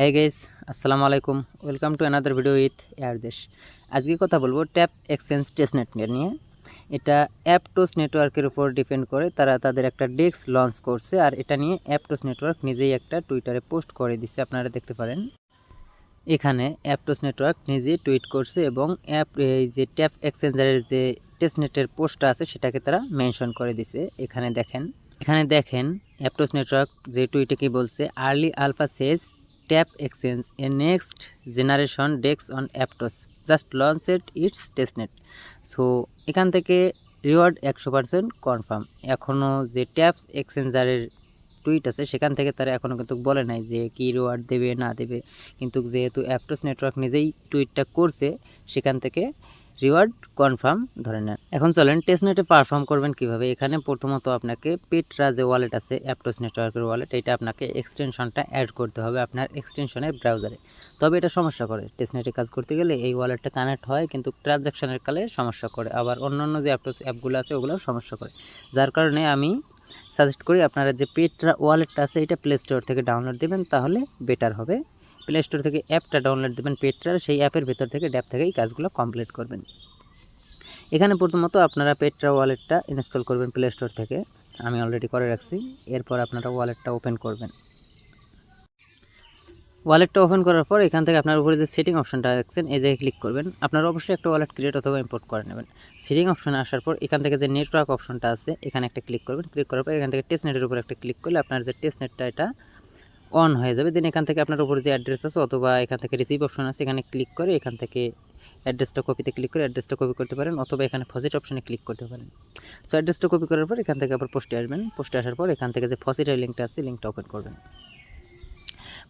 হ্যাঁ গাইস আসসালামু আলাইকুম। Welcome to another video with Airdesh আজকে কথা বলব ট্যাপ এক্সচেঞ্জ টেস্টনেট নিয়ে। এটা অ্যাপটোস নেটওয়ার্কের উপর ডিপেন্ড করে তারা তাদের একটা ডেস্ক লঞ্চ করছে আর এটা নিয়ে অ্যাপটোস নেটওয়ার্ক নিজেই একটা টুইটারে পোস্ট করে দিচ্ছে, আপনারা দেখতে পারেন। এখানে অ্যাপটোস নেটওয়ার্ক নিজেই টুইট করছে এবং অ্যাপ এই যে ট্যাপ এক্সচেঞ্জারের যে টেস্টনেটের পোস্টটা আছে, সেটাকে তারা মেনশন করে দিছে এখানে দেখেন এখানে দেখেন অ্যাপটোস নেটওয়ার্ক যে টুইটে কি বলছে early alpha says tap exchange a next generation DEX on Aptos. Just launched its testnet. So, এখান থেকে রিওয়ার্ড একশো পার্সেন্ট কনফার্ম। এখনও যে ট্যাপস এক্সচেঞ্জারের টুইট আছে, সেখান থেকে তারা এখনও কিন্তু বলে নাই যে কী রিওয়ার্ড দেবে, না দেবে। কিন্তু যেহেতু অ্যাপটস নেটওয়ার্ক নিজেই টুইটটা করছে, সেখান থেকে রিওয়ার্ড কনফার্ম ধরে নেন। এখন চলেন টেস্টনেটে পারফর্ম করবেন কীভাবে। এখানে প্রথমত আপনাকে পেটরা যে ওয়ালেট আছে অ্যাপটোস নেটওয়ার্কের ওয়ালেট এটা আপনাকে এক্সটেনশনটা অ্যাড করতে হবে আপনার এক্সটেনশনের ব্রাউজারে তবে এটা সমস্যা করে। টেস্টনেটে কাজ করতে গেলে এই ওয়ালেটটা কানেক্ট হয়, কিন্তু ট্রানজ্যাকশনের কালে সমস্যা করে। আবার অন্যান্য যে অ্যাপটোস অ্যাপগুলো আছে, ওগুলোও সমস্যা করে। যার কারণে আমি সাজেস্ট করি আপনারা যে পেটরা ওয়ালেটটা আছে, এটা প্লে স্টোর থেকে ডাউনলোড দেবেন, তাহলে বেটার হবে। প্লে স্টোর থেকে অ্যাপটা ডাউনলোড দেবেন পেটরার সেই অ্যাপের ভেতর থেকে ড্যাপ থেকেই কাজগুলো কমপ্লিট করবেন। এখানে প্রথমত আপনারা পেট্রা ওয়ালেটটা ইনস্টল করবেন প্লে স্টোর থেকে। আমি অলরেডি করে রাখছি। এরপর আপনারা ওয়ালেটটা ওপেন করবেন। ওয়ালেটটা ওপেন করার পর এখান থেকে আপনার উপরে যে সেটিং অপশনটা দেখছেন, এই জায়গায় ক্লিক করবেন। আপনারা অবশ্যই একটা ওয়ালেট ক্রিয়েট অথবা ইম্পোর্ট করে নেবেন। সেটিং অপশনে আসার পর এখান থেকে যে নেটওয়ার্ক অপশনটা আছে, এখানে একটা ক্লিক করবেন। ক্লিক করার পর এখান থেকে টেস্ট নেটের উপর একটা ক্লিক করলে আপনার যে টেস্ট নেটটা এটা অন হয়ে যাবে। দেন এখান থেকে আপনার উপরে যে অ্যাড্রেস আছে অথবা এখান থেকে রিসিভ অপশন আছে, এখানে ক্লিক করে এখান থেকে অ্যাড্রেসটা কপিতে ক্লিক করে অ্যাড্রেসটা কপি করতে পারেন অথবা এখানে ফসিট অপশনে ক্লিক করতে পারেন। সো অ্যাড্রেসটা কপি করার পর এখান থেকে আবার পোস্টে আসবেন। পোস্টে আসার পর এখান থেকে যে ফসিটের লিঙ্কটা আছে লিঙ্কটা ওপেন করবেন।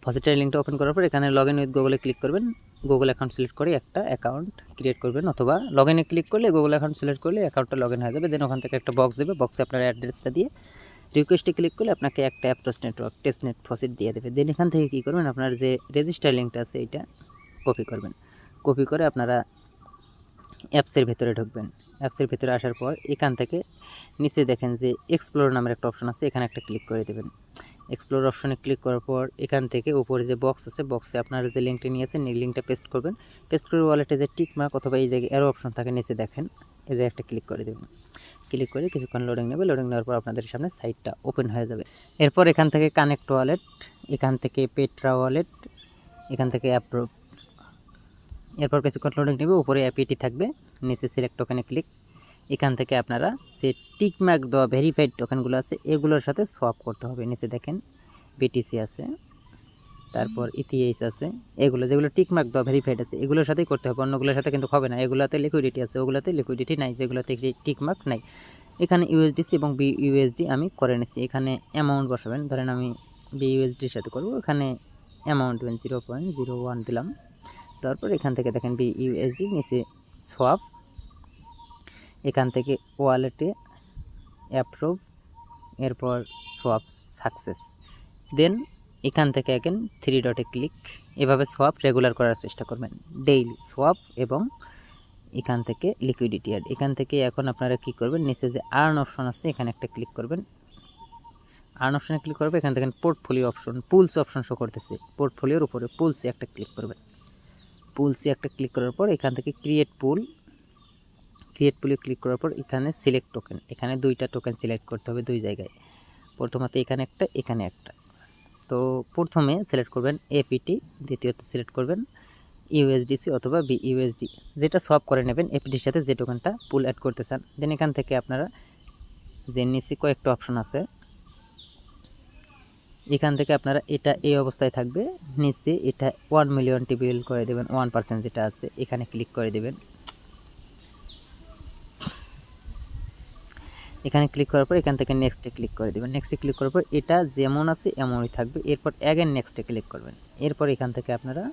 ফসিটের লিঙ্কটা ওপেন করার পর এখানে লগ ইন উইথ গুগলে ক্লিক করবেন। গুগল অ্যাকাউন্ট সিলেক্ট করে একটা অ্যাকাউন্ট ক্রিয়েট করবেন অথবা লগ ইনে ক্লিক করলে গুগল অ্যাকাউন্ট সিলেক্ট করলে অ্যাকাউন্টটা লগ ইন হয়ে যাবে। দেন ওখান থেকে একটা বক্স দেবে। বক্সে আপনার অ্যাড্রেসটা দিয়ে রিকোয়েস্টে ক্লিক করলে আপনাকে একটা Aptos network test net faucet দিয়ে দেবে। দেন এখান থেকে কী করবেন? আপনার যে রেজিস্টার লিঙ্কটা আছে এইটা কপি করবেন। কপি করে আপনারা অ্যাপসের ভেতরে ঢুকবেন। অ্যাপসের ভেতরে আসার পর এখান থেকে নিচে দেখেন যে এক্সপ্লোর নামের একটা অপশন আছে, এখানে একটা ক্লিক করে দেবেন। এক্সপ্লোর অপশনে ক্লিক করার পর এখান থেকে উপরে যে বক্স আছে বক্সে আপনারা যে লিঙ্কটা নিয়েছেন, এই লিঙ্কটা পেস্ট করবেন। পেস্ট করে ওয়ালেটে যে টিক মার্ক অথবা এই জায়গায় এরো অপশন থাকে, নিচে দেখেন। এই যে একটা ক্লিক করে দেবেন। ক্লিক করে কিছুক্ষণ লোডিং নেবে লোডিং নেওয়ার পর আপনাদের সামনে সাইটটা ওপেন হয়ে যাবে। এরপর এখান থেকে কানেক্ট ওয়ালেট এখান থেকে পেট্রা ওয়ালেট এখান থেকে অ্যাপ্রুভ এরপর কিছুক্ষণ লোডিং নেবে, উপরে অ্যাপিটি থাকবে, নিচে সিলেক্ট টোকেনে ক্লিক এখান থেকে আপনারা যে টিকমার্ক দেওয়া ভেরিফাইড টোকেনগুলো আছে, এগুলোর সাথে সোয়াপ করতে হবে। নিচে দেখেন বিটিসি আছে। তারপর ইথিএইচ আছে, এগুলো যেগুলো টিকমার্ক দেওয়া ভেরিফাইড আছে, এগুলোর সাথেই করতে হবে, অন্যগুলোর সাথে কিন্তু হবে না। এগুলোতে লিকুইডিটি আছে, ওগুলোতে লিকুইডিটি নাই, যেগুলোতে টিকমার্ক নাই। এখানে ইউএসডিসি এবং বি ইউএসডি আমি করে নিচ্ছি। এখানে অ্যামাউন্ট বসাবেন, ধরেন আমি বি ইউএসডির সাথে করব, এখানে অ্যামাউন্ট দেবেন জিরো পয়েন্ট জিরো ওয়ান দিলাম। তারপর এখান থেকে দেখেন বি ইউএসডি নিচে সোয়াপ এখান থেকে ওয়ালেটে অ্যাপ্রুভ এরপর সোয়াপ সাকসেস দেন এখান থেকে এখন থ্রি ডটে ক্লিক এভাবে সোয়াপ রেগুলার করার চেষ্টা করবেন। ডেইলি সোয়াপ এবং এখান থেকে লিকুইডিটি অ্যাড এখান থেকে এখন আপনারা কি করবেন? নিচে যে আর্ন অপশন আছে, এখানে একটা ক্লিক করবেন। আর্ন অপশানে ক্লিক করবে, এখান থেকে portfolio option pools option show করতেছে। পোর্টফোলিওর উপরে পুলসে একটা ক্লিক করবেন। পুলসে একটা ক্লিক করার পর এখান থেকে ক্রিয়েট পুল ক্রিয়েট পুলে ক্লিক করার পর এখানে সিলেক্ট টোকেন এখানে দুইটা টোকেন সিলেক্ট করতে হবে দুই জায়গায়। প্রথমত এখানে একটা এখানে একটা। তো প্রথমে সিলেক্ট করবেন এপিটি দ্বিতীয়ত সিলেক্ট করবেন ইউএসডিসি অথবা বি ইউএসডি যেটা সব করে নেবেন এপিটির সাথে যে টোকেনটা পুল অ্যাড করতে চান। দেন এখান থেকে আপনারা যে নিচে কয়েকটা অপশন আছে, এখান থেকে আপনারা এটা এই অবস্থায় থাকবে। নিচে এটা ওয়ান মিলিয়ন টিবিল করে দেবেন ওয়ান পার্সেন্ট যেটা আছে, এখানে ক্লিক করে দেবেন। এখানে ক্লিক করার পর এখান থেকে নেক্সটে ক্লিক করে দেবেন। নেক্সটে ক্লিক করার পর এটা যেমন আছে এমনই থাকবে। এরপর অ্যাগেন নেক্সটে ক্লিক করবেন। এরপর এখান থেকে আপনারা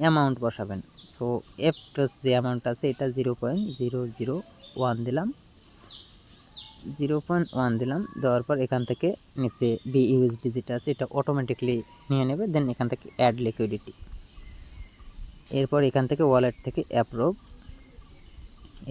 অ্যামাউন্ট বসাবেন। সো এফ প্লাস যে অ্যামাউন্ট আছে, এটা zero point zero zero one দিলাম। জিরো পয়েন্ট ওয়ান দিলাম। দেওয়ার পর এখান থেকে নিচে বি ইউএসডি যেটা আছে, এটা অটোমেটিকলি নিয়ে নেবে। দেন এখান থেকে অ্যাড লিকুইডিটি এরপর এখান থেকে ওয়ালেট থেকে অ্যাপ্রুভ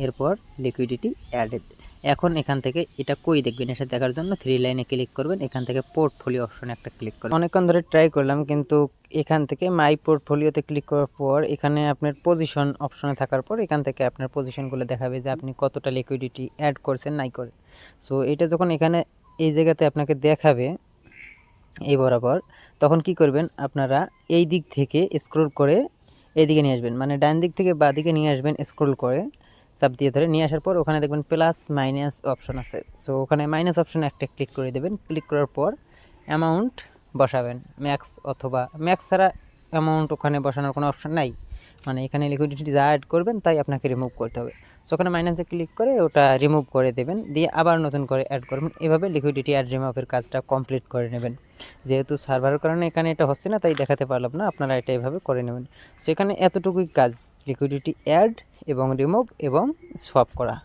এরপর লিকুইডিটি অ্যাডেড এখন এখান থেকে এটা কই দেখবেন? এটা দেখার জন্য থ্রি লাইনে ক্লিক করবেন, এখান থেকে পোর্টফোলিও অপশনে একটা ক্লিক করবেন। অনেকক্ষণ ধরে ট্রাই করলাম, কিন্তু এখান থেকে মাই পোর্টফোলিওতে ক্লিক করার পর, এখানে আপনার পজিশন অপশনে থাকার পর, এখান থেকে আপনার পজিশনগুলো দেখাবে যে আপনি কতটা লিকুইডিটি অ্যাড করছেন, নাই করে সো এটা যখন এখানে এই জায়গাতে আপনাকে দেখাবে, এই বরাবর, তখন কি করবেন? আপনারা এই দিক থেকে স্ক্রল করে এইদিকে নিয়ে আসবেন। মানে ডান দিক থেকে বা দিকে নিয়ে আসবেন স্ক্রল করে। চাপ দিয়ে ধরে নিয়ে আসার পর ওখানে দেখবেন প্লাস মাইনাস অপশন আছে। সো ওখানে মাইনাস অপশনে একটা ক্লিক করে দেবেন। ক্লিক করার পর অ্যামাউন্ট বসাবেন। ম্যাক্স অথবা ম্যাক্স ছাড়া অ্যামাউন্ট ওখানে বসানোর কোনো অপশন নাই। মানে এখানে লিকুইডিটি যা অ্যাড করবেন তাই আপনাকে রিমুভ করতে হবে। সো ওখানে মাইনাসে ক্লিক করে ওটা রিমুভ করে দেবেন। দিয়ে আবার নতুন করে অ্যাড করবেন। এভাবে লিকুইডিটি অ্যাড রিমুভের কাজটা কমপ্লিট করে নেবেন। যেহেতু সার্ভারের কারণে এখানে এটা হচ্ছে না, তাই দেখাতে পারলাম না। আপনারা এটা এভাবে করে নেবেন। সেখানে এতটুকুই কাজ। লিকুইডিটি অ্যাড এবং রিমুভ এবং সোয়াপ করা।